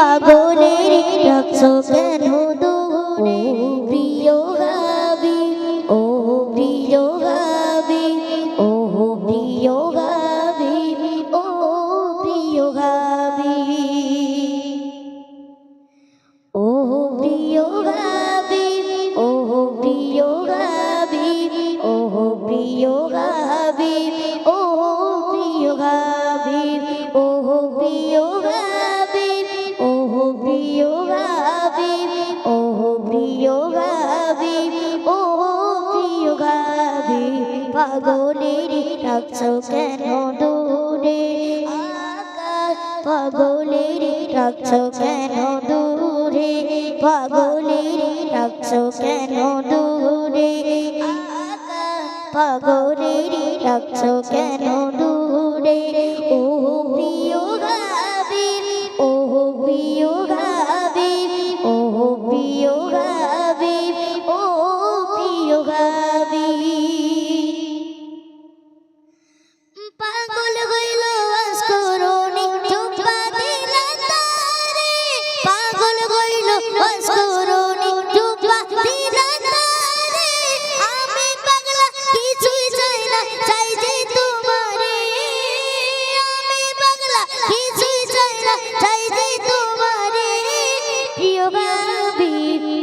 ভাবনের রক্ত পাগলের রাখছ কেন দূরে? আকাশ পাগলের রাখছ কেন দূরে? পাগলের রাখছ কেন দূরে? আকাশ পাগলের রাখছ কেন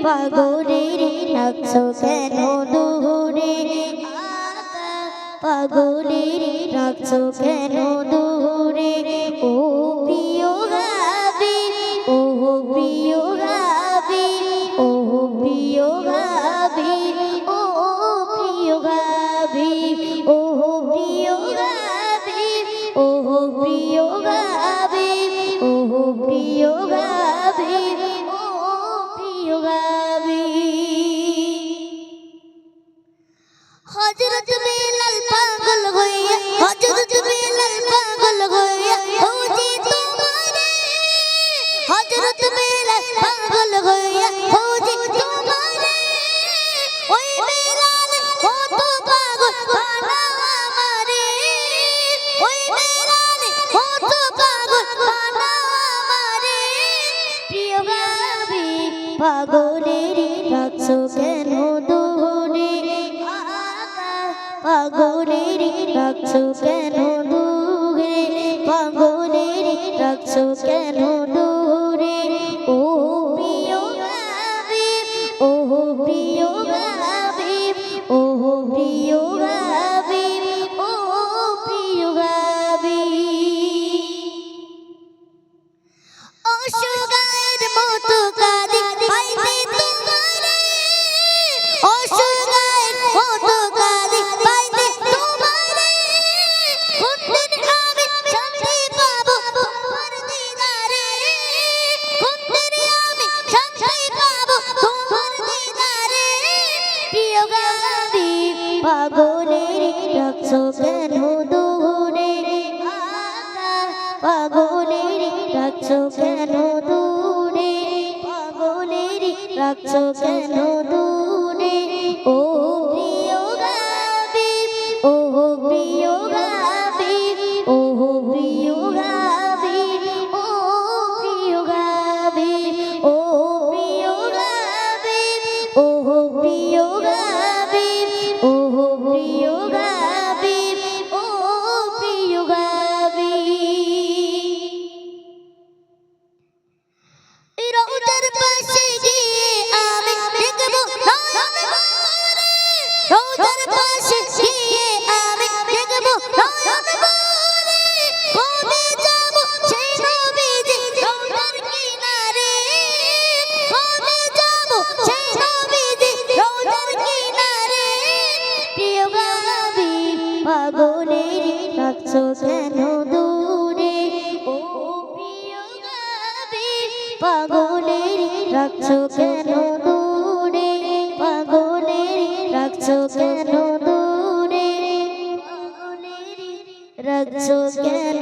পাগরে নাচো কেন দোহরে? পাগরে নাচো কেন দোহরে? ও পাগলের রাখছো কেন দূরে পাগলের রাখছো কেন দূরে পাগলের রাখছো কেন রাখছো কেন দূরে? পাগলের রাখছো কেন দূরে? ও প্রিয় গাবি ও রাখছো কেন দূরে? পাগলের রাখছো কেন দূরে? রাখছো কেন